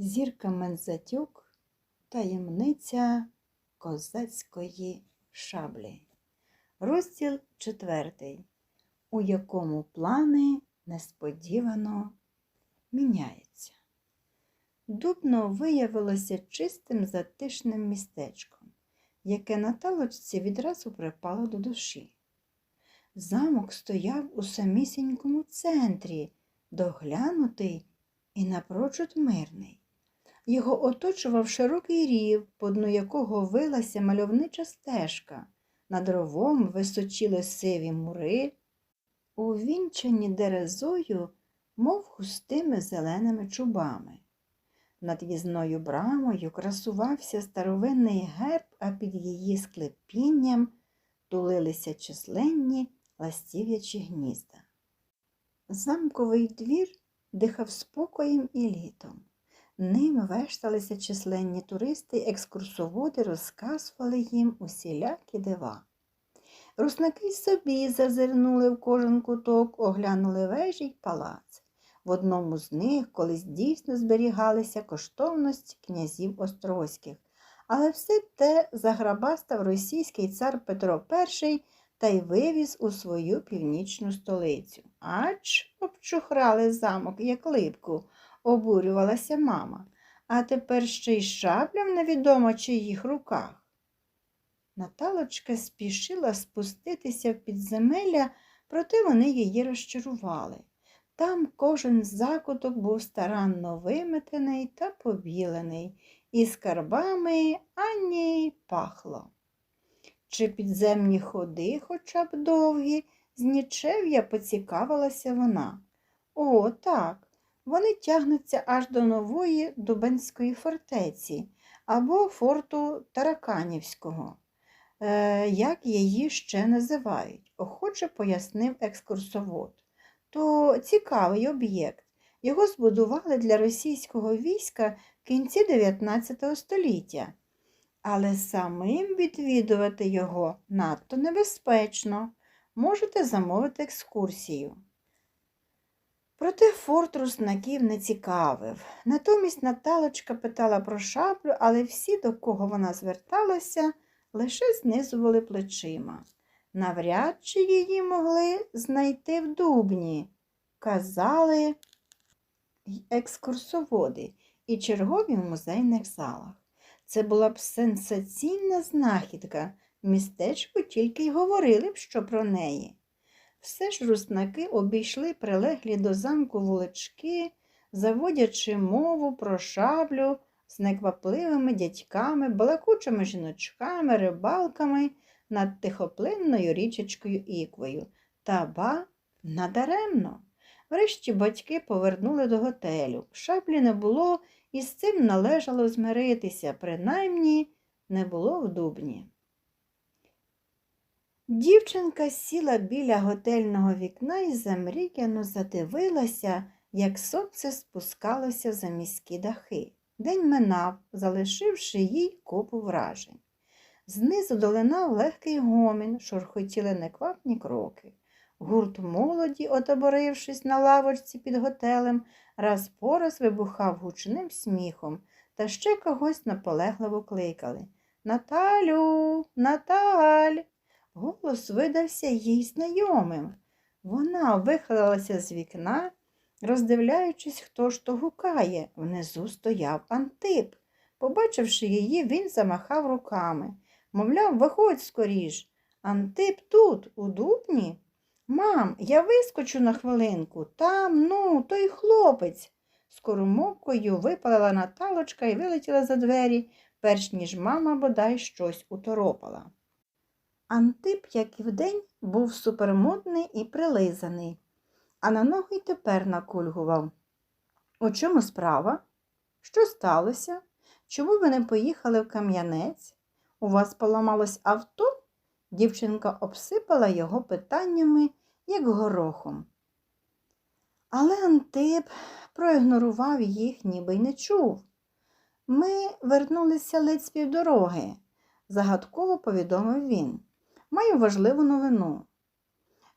Зірка Мензатюк таємниця козацької шаблі. Розділ четвертий, у якому плани несподівано міняються. Дубно виявилося чистим затишним містечком, яке на талочці відразу припало до душі. Замок стояв у самісінькому центрі, доглянутий і напрочуд мирний. Його оточував широкий рів, по дну якого вилася мальовнича стежка. Над ровом височіли сиві мури, увінчані дерезою, мов густими зеленими чубами. Над в'їзною брамою красувався старовинний герб, а під її склепінням тулилися численні ластів'ячі гнізда. Замковий двір дихав спокоєм і літом. Ним вешталися численні туристи, екскурсоводи розказували їм усілякі дива. Русники й собі зазирнули в кожен куток, оглянули вежі й палац. В одному з них колись дійсно зберігалися коштовності князів острозьких, але все те заграбастав російський цар Петро І та й вивіз у свою північну столицю. Ач обчухрали замок, як липку, обурювалася мама, а тепер ще й шабля в невідомо чиїх руках. Наталочка спішила спуститися в підземелля, проте вони її розчарували. Там кожен закуток був старанно виметений та побілений, і скарбами ані пахло. Чи підземні ходи, хоча б довгі, з нічев'я поцікавилася вона. О, так, вони тягнуться аж до нової Дубенської фортеці або форту Тараканівського, е, як її ще називають, охоче пояснив екскурсовод. То цікавий об'єкт. Його збудували для російського війська в кінці 19 століття. Але самим відвідувати його надто небезпечно. Можете замовити екскурсію. Проте форт руснаків не цікавив. Натомість Наталочка питала про шаблю, але всі, до кого вона зверталася, лише знизували плечима. Навряд чи її могли знайти в дубні, казали екскурсоводи і чергові в музейних залах. Це була б сенсаційна знахідка, містечко тільки й говорили б, що про неї. Все ж руснаки обійшли прилеглі до замку вулички, заводячи мову про шаблю з неквапливими дядьками, балакучими жіночками, рибалками над тихоплинною річечкою Іквою. Та ба надаремно. Врешті батьки повернули до готелю. Шаблі не було, і з цим належало змиритися, принаймні не було в дубні. Дівчинка сіла біля готельного вікна і замріяно задивилася, як сонце спускалося за міські дахи. День минав, залишивши їй купу вражень. Знизу долинав легкий гомін, шурхотіли неквапні кроки. Гурт молоді, отоборившись на лавочці під готелем, раз по раз вибухав гучним сміхом та ще когось наполегливо кликали. Наталю, Наталь. Голос видався їй знайомим. Вона вихилилася з вікна, роздивляючись, хто ж то гукає. Внизу стояв Антип. Побачивши її, він замахав руками. Мовляв, виходь скоріш. Антип тут, у дубні. Мам, я вискочу на хвилинку. Там, ну, той хлопець. Скоромовкою випалила Наталочка і вилетіла за двері, перш ніж мама бодай щось уторопала. Антип, як і вдень, був супермодний і прилизаний, а на ноги й тепер накульгував. У чому справа? Що сталося? Чому ви не поїхали в Кам'янець? У вас поламалось авто? Дівчинка обсипала його питаннями, як горохом. Але Антип проігнорував їх, ніби й не чув. Ми вернулися ледь з півдороги, загадково повідомив він. Маю важливу новину.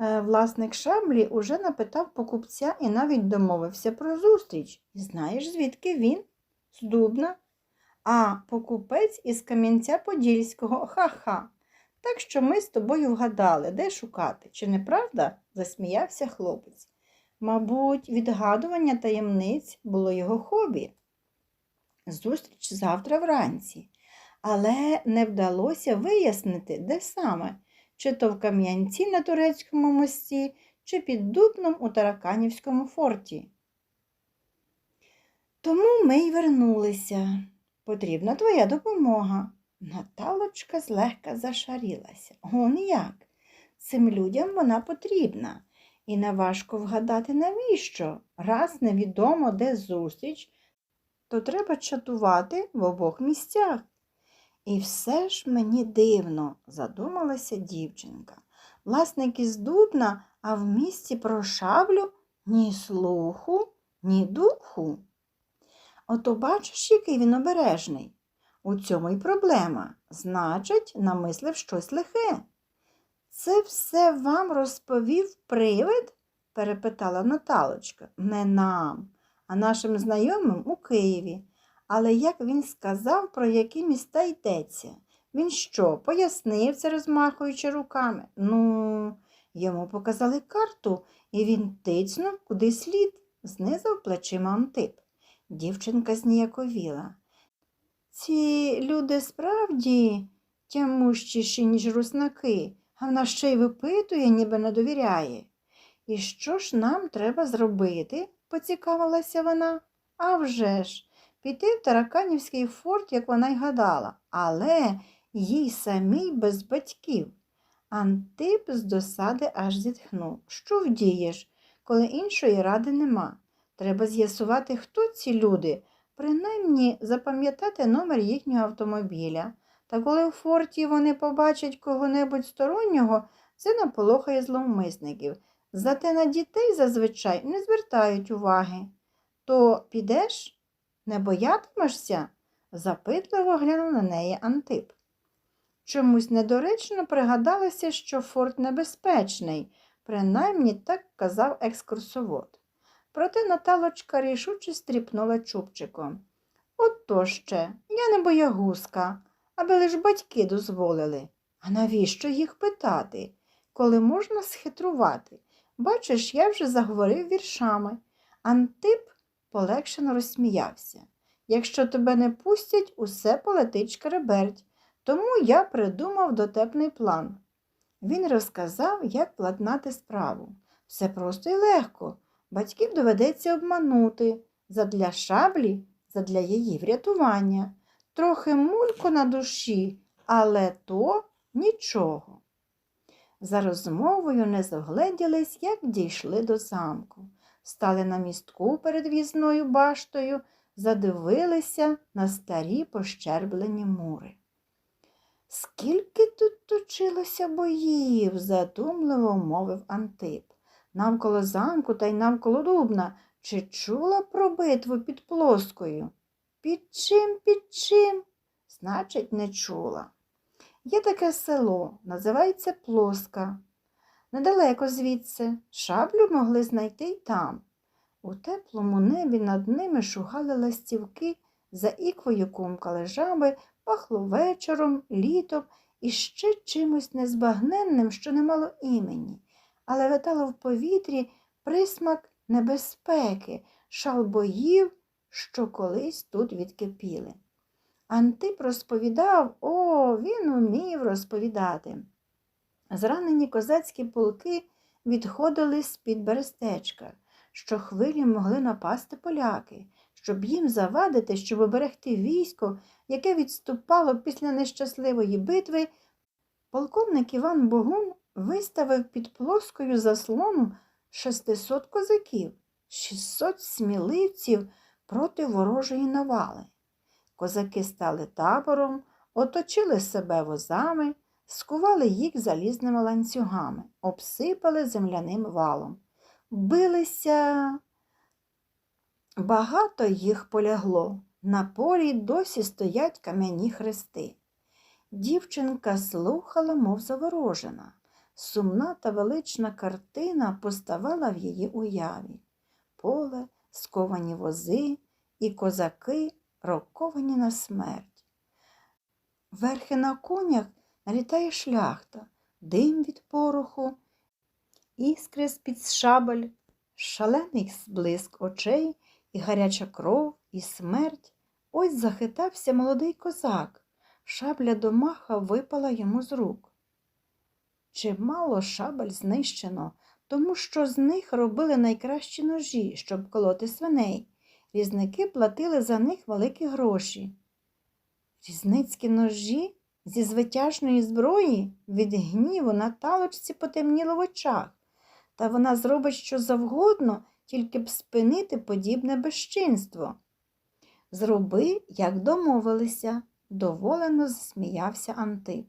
Е, Власник шаблі уже напитав покупця і навіть домовився про зустріч. Знаєш, звідки він? з Дубна, а покупець із Кам'янця Подільського. Ха-ха. Так що ми з тобою вгадали, де шукати, чи не правда? засміявся хлопець. Мабуть, відгадування таємниць було його хобі. Зустріч завтра вранці, але не вдалося вияснити, де саме, чи то в Кам'янці на турецькому мості, чи під Дубном у Тараканівському форті. Тому ми й вернулися. Потрібна твоя допомога. Наталочка злегка зашарілася. Он як? Цим людям вона потрібна. І неважко вгадати, навіщо. Раз невідомо, де зустріч, то треба чатувати в обох місцях. І все ж мені дивно, задумалася дівчинка. Власник із Дубна, а в місті про шаблю ні слуху, ні духу. Ото бачиш, який він обережний. У цьому й проблема. Значить, намислив щось лихе. Це все вам розповів привид? перепитала Наталочка. Не нам, а нашим знайомим у Києві. Але як він сказав, про які міста йдеться? Він що, пояснив це, розмахуючи руками? Ну, йому показали карту, і він тицнув куди слід, знизав плечима Антип. Дівчинка зніяковіла. Ці люди справді тямущіші, ніж руснаки, а вона ще й випитує, ніби не довіряє. І що ж нам треба зробити? поцікавилася вона. «А вже ж, піти в Тараканівський форт, як вона й гадала, але їй самій без батьків. Антип з досади аж зітхнув. Що вдієш, коли іншої ради нема? Треба з'ясувати, хто ці люди, принаймні запам'ятати номер їхнього автомобіля. Та коли в форті вони побачать кого-небудь стороннього, це наполохає зловмисників. Зате на дітей зазвичай не звертають уваги. То підеш? Не боятимешся? запитливо глянув на неї Антип. Чомусь недоречно пригадалося, що форт небезпечний, принаймні так казав екскурсовод. Проте Наталочка рішуче стріпнула чубчиком. От то ще, я не боягузка, аби лиш батьки дозволили. А навіщо їх питати, коли можна схитрувати? Бачиш, я вже заговорив віршами. Антип полегшено розсміявся. Якщо тебе не пустять, усе полетить шкереберть. Тому я придумав дотепний план. Він розказав, як платнати справу. Все просто і легко. Батьків доведеться обманути задля шаблі, задля її врятування. Трохи мулько на душі, але то нічого. За розмовою не зогледілись, як дійшли до замку. Стали на містку перед в'їзною баштою, задивилися на старі пощерблені мури. Скільки тут точилося боїв, задумливо мовив Антип. Навколо замку та й навколо дубна. Чи чула про битву під плоскою? Під чим, під чим? Значить, не чула. Є таке село, називається Плоска. Недалеко звідси шаблю могли знайти й там. У теплому небі над ними шугали ластівки, за іквою кумкали жаби, пахло вечором, літом і ще чимось незбагненним, що не мало імені, але витало в повітрі присмак небезпеки, шал боїв, що колись тут відкипіли. Антип розповідав, о, він умів розповідати. Зранені козацькі полки відходили з-під берестечка, що хвилі могли напасти поляки, щоб їм завадити, щоб оберегти військо, яке відступало після нещасливої битви, полковник Іван Богун виставив під плоскою заслону 600 козаків, 600 сміливців проти ворожої навали. Козаки стали табором, оточили себе возами, скували їх залізними ланцюгами, обсипали земляним валом. Билися, багато їх полягло. На полі досі стоять кам'яні хрести. Дівчинка слухала, мов заворожена. Сумна та велична картина поставала в її уяві. Поле, сковані вози і козаки роковані на смерть. Верхи на конях налітає шляхта, дим від пороху, іскри з-під шабель, шалений зблиск очей, і гаряча кров, і смерть. Ось захитався молодий козак. Шабля до маха випала йому з рук. Чимало шабель знищено, тому що з них робили найкращі ножі, щоб колоти свиней. Різники платили за них великі гроші. Різницькі ножі зі звитяжної зброї від гніву на талочці потемніло в очах, та вона зробить що завгодно, тільки б спинити подібне безчинство. Зроби, як домовилися, доволено засміявся Антип.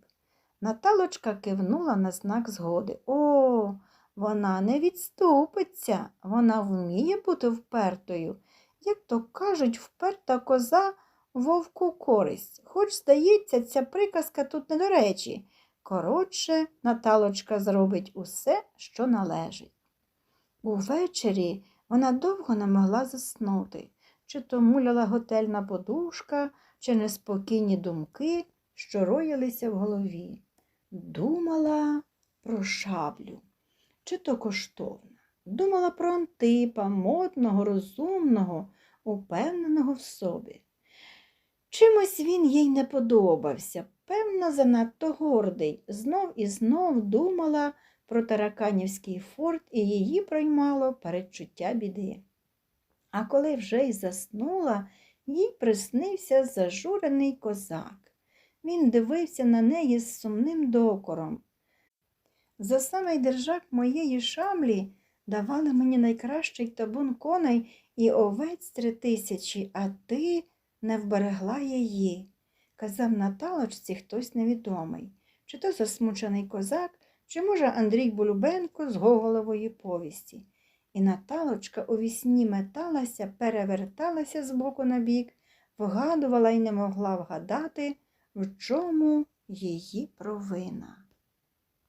Наталочка кивнула на знак згоди. О, вона не відступиться, вона вміє бути впертою. Як то кажуть, вперта коза вовку користь. Хоч, здається, ця приказка тут не до речі. Коротше, Наталочка зробить усе, що належить. Увечері вона довго не могла заснути, чи то муляла готельна подушка, чи неспокійні думки, що роїлися в голові. Думала про шаблю, чи то коштовна. Думала про Антипа, модного, розумного, упевненого в собі. Чимось він їй не подобався, певно, занадто гордий. Знов і знов думала про тараканівський форт і її проймало передчуття біди. А коли вже й заснула, їй приснився зажурений козак. Він дивився на неї з сумним докором. За самий держак моєї шаблі давали мені найкращий табун коней і овець три тисячі, а ти не вберегла її, казав Наталочці хтось невідомий, чи то засмучений козак, чи, може, Андрій Болюбенко з Гоголової повісті. І Наталочка у вісні металася, переверталася з боку на бік, вгадувала і не могла вгадати, в чому її провина.